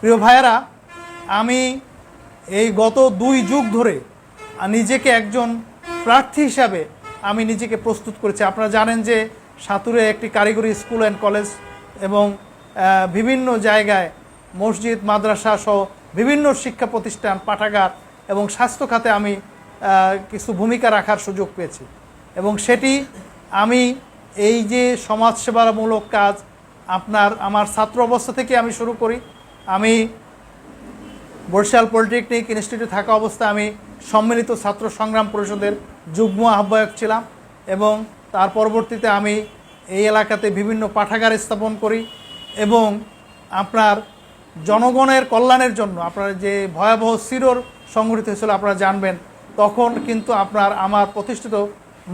প্রিয় ভাইয়েরা, আমি এই গত দুই যুগ ধরে নিজেকে একজন প্রার্থী হিসাবে আমি নিজেকে প্রস্তুত করেছি। আপনারা জানেন যে সাতুরে একটি কারিগরি স্কুল অ্যান্ড কলেজ এবং বিভিন্ন জায়গায় মসজিদ, মাদ্রাসা সহ বিভিন্ন শিক্ষা প্রতিষ্ঠান, পাঠাগার এবং স্বাস্থ্য খাতে আমি কিছু ভূমিকা রাখার সুযোগ পেয়েছি এবং সেটি আমি এই যে সমাজসেবামূলক কাজ আপনার, আমার ছাত্র অবস্থা থেকে আমি শুরু করি। আমি বরিশাল পলিটেকনিক ইনস্টিটিউটে থাকা অবস্থায় আমি সম্মিলিত ছাত্র সংগ্রাম পরিষদের যুগ্ম আহ্বায়ক ছিলাম এবং তার পরবর্তীতে আমি এই এলাকাতে বিভিন্ন পাঠাগার স্থাপন করি এবং আপনার জনগণের কল্যাণের জন্য, আপনার যে ভয়াবহ সিরোর সংগঠিত হয়েছিল আপনারা জানবেন, তখন কিন্তু আপনার আমার প্রতিষ্ঠিত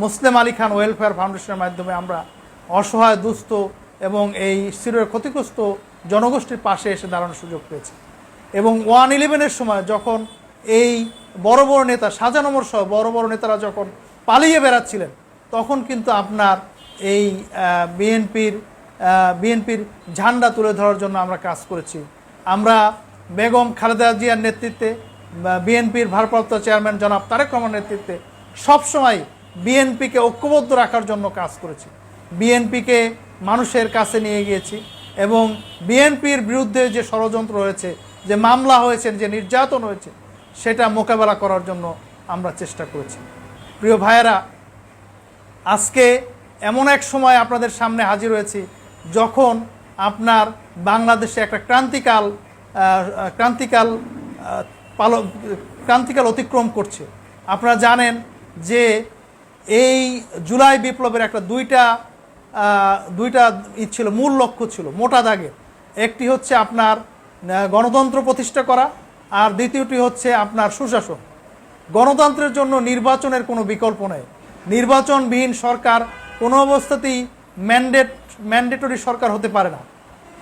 মুসলিম আলী খান ওয়েলফেয়ার ফাউন্ডেশনের মাধ্যমে আমরা অসহায়, দুস্থ এবং এই সিরোর ক্ষতিগ্রস্ত জনগোষ্ঠীর পাশে এসে দাঁড়ানোর সুযোগ পেয়েছি। এবং ওয়ান ইলেভেনের সময় যখন এই বড় বড় নেতা সাজানমর সহ বড় বড় নেতারা যখন পালিয়ে বেড়াচ্ছিলেন, তখন কিন্তু আপনার এই বিএনপির বিএনপির ঝান্ডা তুলে ধরার জন্য আমরা কাজ করেছি। আমরা বেগম খালেদা জিয়ার নেতৃত্বে বিএনপির ভারপ্রাপ্ত চেয়ারম্যান জনাব তারেক রহমানের নেতৃত্বে সবসময় বিএনপিকে ঐক্যবদ্ধ রাখার জন্য কাজ করেছি। বিএনপিকে মানুষের কাছে নিয়ে গিয়েছি এবং বিএনপির বিরুদ্ধে যে ষড়যন্ত্র হয়েছে, যে মামলা হয়েছে, যে নির্যাতন হয়েছে, সেটা মোকাবেলা করার জন্য আমরা চেষ্টা করেছি। প্রিয় ভাইয়েরা, আজকে এমন এক সময় আপনাদের সামনে হাজির হয়েছি যখন আপনার বাংলাদেশে একটা ক্রান্তিকাল ক্রান্তিকাল পাল, ক্রান্তিকাল অতিক্রম করছে। আপনারা জানেন যে এই জুলাই বিপ্লবের একটা দুইটা দুইটা ই ছিল, মূল লক্ষ্য ছিল, মোটা দাগে। একটি হচ্ছে আপনার গণতন্ত্র প্রতিষ্ঠা করা, আর দ্বিতীয়টি হচ্ছে আপনার সুশাসন। গণতন্ত্রের জন্য নির্বাচনের কোনো বিকল্প নেই। নির্বাচনবিহীন সরকার কোনো অবস্থাতেই ম্যান্ডেট, ম্যান্ডেটরি সরকার হতে পারে না।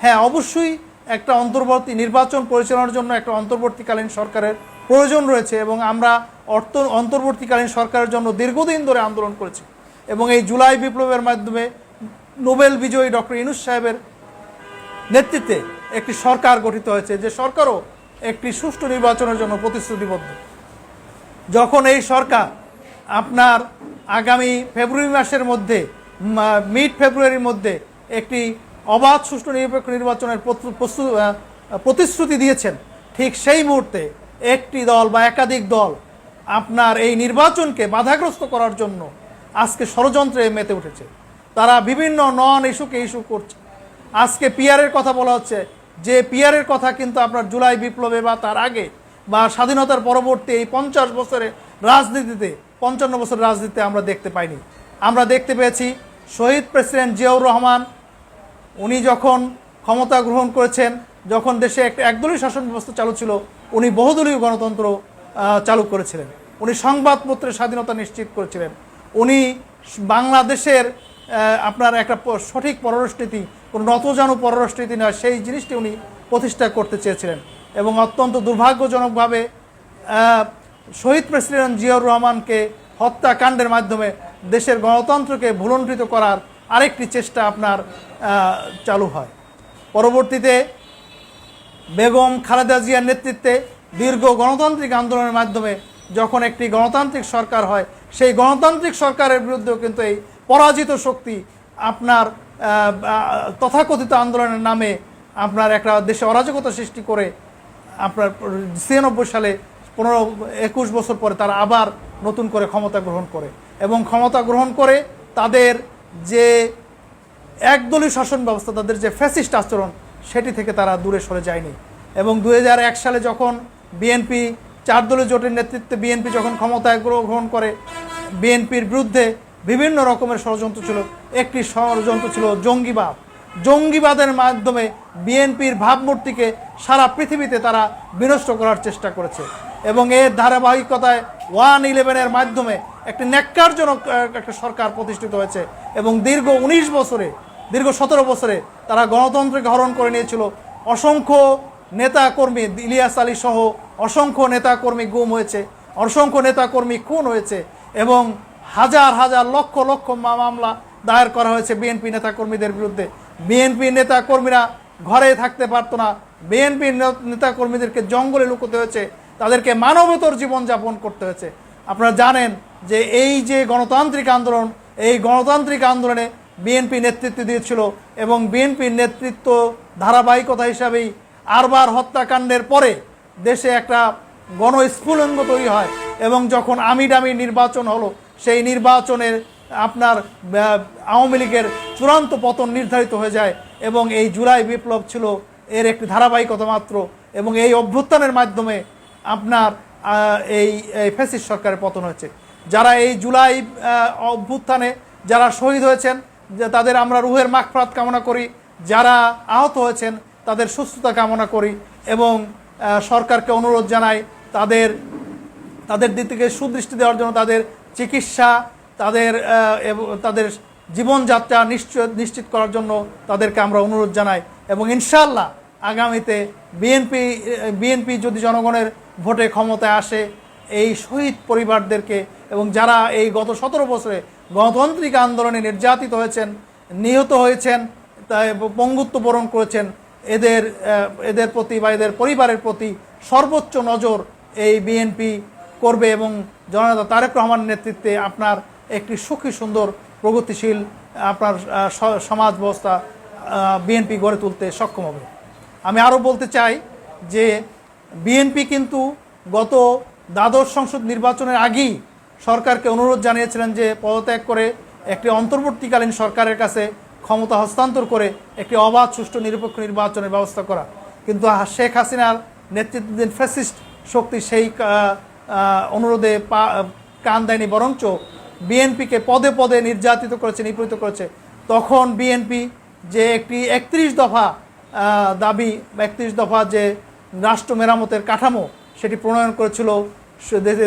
হ্যাঁ অবশ্যই একটা অন্তর্বর্তী নির্বাচন পরিচালনার জন্য একটা অন্তর্বর্তীকালীন সরকারের প্রয়োজন রয়েছে, এবং আমরা অর্থ, অন্তর্বর্তীকালীন সরকারের জন্য দীর্ঘদিন ধরে আন্দোলন করেছি। এবং এই জুলাই বিপ্লবের মাধ্যমে নোবেল বিজয়ী ডক্টর ইনুস সাহেবের নেতৃত্বে একটি সরকার গঠিত হয়েছে, যে সরকারও একটি সুষ্ঠু নির্বাচনের জন্য প্রতিশ্রুতিবদ্ধ। যখন এই সরকার আপনার আগামী ফেব্রুয়ারি মাসের মধ্যে মিড ফেব্রুয়ারির মধ্যে একটি অবাধ সুষ্ঠু নিরপেক্ষ নির্বাচনের প্রতিশ্রুতি দিয়েছেন, ঠিক সেই মুহূর্তে একটি দল বা একাধিক দল আপনার এই নির্বাচনকে বাধাগ্রস্ত করার জন্য আজকে ষড়যন্ত্রে মেতে উঠেছে। তারা বিভিন্ন নন ইস্যুকে ইস্যু করছে। আজকে পিয়ারের কথা বলা হচ্ছে। যে পিয়ারের কথা কিন্তু আপনার জুলাই বিপ্লবে বা তার আগে বা স্বাধীনতার পরবর্তী এই পঞ্চাশ বছরের রাজনীতিতে, পঞ্চান্ন বছরের রাজনীতিতে আমরা দেখতে পাইনি। আমরা দেখতে পেয়েছি শহীদ প্রেসিডেন্ট জিয়াউর রহমান, উনি যখন ক্ষমতা গ্রহণ করেছেন, যখন দেশে একটা একদলীয় শাসন ব্যবস্থা চালু ছিল, উনি বহুদলীয় গণতন্ত্র চালু করেছিলেন। উনি সংবাদপত্রের স্বাধীনতা নিশ্চিত করেছিলেন। উনি বাংলাদেশের আপনার একটা সঠিক পররাষ্ট্রনীতি, কোনো নতজানু পররাষ্ট্রনীতি নয়, সেই জিনিসটি উনি প্রতিষ্ঠা করতে চেয়েছিলেন। এবং অত্যন্ত দুর্ভাগ্যজনকভাবে শহীদ প্রেসিডেন্ট জিয়াউর রহমানকে হত্যাকাণ্ডের মাধ্যমে দেশের গণতন্ত্রকে ভুলণ্ঠিত করার আরেকটি চেষ্টা আপনার চালু হয়। পরবর্তীতে বেগম খালেদা জিয়ার নেতৃত্বে দীর্ঘ গণতান্ত্রিক আন্দোলনের মাধ্যমে যখন একটি গণতান্ত্রিক সরকার হয়, সেই গণতান্ত্রিক সরকারের বিরুদ্ধেও কিন্তু এই পরাজিত শক্তি আপনার তথাকথিত আন্দোলনের নামে আপনার একটা দেশে অরাজকতা সৃষ্টি করে আপনার ছিয়ানব্বই সালে পনেরো, একুশ বছর পরে তারা আবার নতুন করে ক্ষমতা গ্রহণ করে। এবং ক্ষমতা গ্রহণ করে তাদের যে একদলীয় শাসন ব্যবস্থা, তাদের যে ফ্যাসিস্ট আচরণ, সেটি থেকে তারা দূরে সরে যায়নি। এবং দু হাজার এক সালে যখন বিএনপি চার দলীয় জোটের নেতৃত্বে বিএনপি যখন ক্ষমতায় গ্রহণ করে বিএনপির বিরুদ্ধে বিভিন্ন রকমের ষড়যন্ত্র ছিল। একটি ষড়যন্ত্র ছিল জঙ্গিবাদ। জঙ্গিবাদের মাধ্যমে বিএনপির ভাবমূর্তিকে সারা পৃথিবীতে তারা বিনষ্ট করার চেষ্টা করেছে এবং এর ধারাবাহিকতায় ওয়ান ইলেভেনের মাধ্যমে একটি ন্যাক্কারজনক একটা সরকার প্রতিষ্ঠিত হয়েছে এবং দীর্ঘ উনিশ বছরে, দীর্ঘ সতেরো বছরে তারা গণতন্ত্রকে হরণ করে নিয়েছিল। অসংখ্য নেতা কর্মী ইলিয়াস আলী সহ অসংখ্য নেতা কর্মী গুম হয়েছে, অসংখ্য নেতা কর্মী খুন হয়েছে এবং হাজার হাজার লক্ষ লক্ষ মামলা দায়ের করা হয়েছে বিএনপি নেতা কর্মীদের বিরুদ্ধে। বিএনপি নেতা কর্মীরা ঘরে থাকতে পারতো না। বিএনপির নেতাকর্মীদেরকে জঙ্গলে লুকোতে হয়েছে। তাদেরকে মানবতর জীবনযাপন করতে হয়েছে। আপনারা জানেন যে এই যে গণতান্ত্রিক আন্দোলন, এই গণতান্ত্রিক আন্দোলনে বিএনপি নেতৃত্ব দিয়েছিল এবং বিএনপির নেতৃত্ব ধারাবাহিকতা হিসাবেই আরবার হত্যাকাণ্ডের পরে দেশে একটা গণস্ফুলিঙ্গ তৈরি হয় এবং যখন আমিডামি নির্বাচন হলো সেই নির্বাচনের আপনার আওয়ামী লীগের চূড়ান্ত পতন নির্ধারিত হয়ে যায় এবং এই জুলাই বিপ্লব ছিল এর একটি ধারাবাহিকতা মাত্র এবং এই অভ্যুত্থানের মাধ্যমে আপনার এই ফ্যাসিস্ট সরকারের পতন হয়েছে। যারা এই জুলাই অভ্যুত্থানে যারা শহীদ হয়েছেন তাদের আমরা রুহের মাগফরাত কামনা করি, যারা আহত হয়েছেন, তাদের সুস্থতা কামনা করি এবং সরকারকে অনুরোধ জানাই তাদের তাদের দিক থেকে সুদৃষ্টি দেওয়ার জন্য তাদের চিকিৎসা, তাদের তাদের জীবনযাত্রা নিশ্চয় নিশ্চিত করার জন্য তাদেরকে আমরা অনুরোধ জানাই। এবং ইনশাল্লাহ আগামীতে বিএনপি বিএনপি যদি জনগণের ভোটে ক্ষমতায় আসে, এই শহীদ পরিবারদেরকে এবং যারা এই গত সতেরো বছরে গণতান্ত্রিক আন্দোলনে নির্যাতিত হয়েছেন, নিহত হয়েছেন, তাই পঙ্গুত্ব বরণ করেছেন, এদের এদের প্রতি বা এদের পরিবারের প্রতি সর্বোচ্চ নজর এই বিএনপি করবে এবং জননেতা তারেক রহমানের নেতৃত্বে আপনার একটি সুখী, সুন্দর, প্রগতিশীল, আপনার সমাজ ব্যবস্থা বিএনপি গড়ে তুলতে সক্ষম হবে। আমি আরও বলতে চাই যে বিএনপি কিন্তু গত দ্বাদশ সংসদ নির্বাচনের আগেই সরকারকে অনুরোধ জানিয়েছিলেন যে পদত্যাগ করে একটি অন্তর্বর্তীকালীন সরকারের কাছে ক্ষমতা হস্তান্তর করে একটি অবাধ, সুষ্ঠু, নিরপেক্ষ নির্বাচনের ব্যবস্থা করা। কিন্তু শেখ হাসিনার নেতৃত্বাধীন ফ্যাসিস্ট শক্তি সেই অনুরোধে পা কান দেয়নি, বরঞ্চ বিএনপিকে পদে পদে নির্যাতিত করেছে, নিপীড়িত করেছে। তখন বিএনপি যে একটি একত্রিশ দফা দাবি, একত্রিশ দফা যে রাষ্ট্র মেরামতের কাঠামো, সেটি প্রণয়ন করেছিল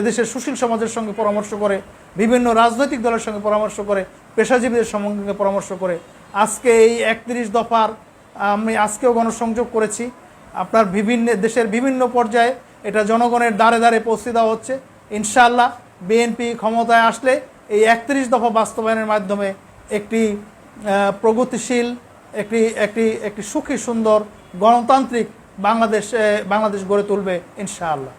দেশের সুশীল সমাজের সঙ্গে পরামর্শ করে, বিভিন্ন রাজনৈতিক দলের সঙ্গে পরামর্শ করে, পেশাজীবীদের সঙ্গে পরামর্শ করে। আজকে এই একত্রিশ দফার, আমি আজকেও গণসংযোগ করেছি। আপনার বিভিন্ন, দেশের বিভিন্ন পর্যায়ে এটা জনগণের দ্বারে দ্বারে পৌঁছে দেওয়া হচ্ছে। ইনশাআল্লাহ বিএনপি ক্ষমতায় আসলে এই একত্রিশ দফা বাস্তবায়নের মাধ্যমে একটি প্রগতিশীল, একটি একটি একটি সুখী, সুন্দর গণতান্ত্রিক বাংলাদেশ বাংলাদেশ গড়ে তুলবে ইনশাআল্লাহ।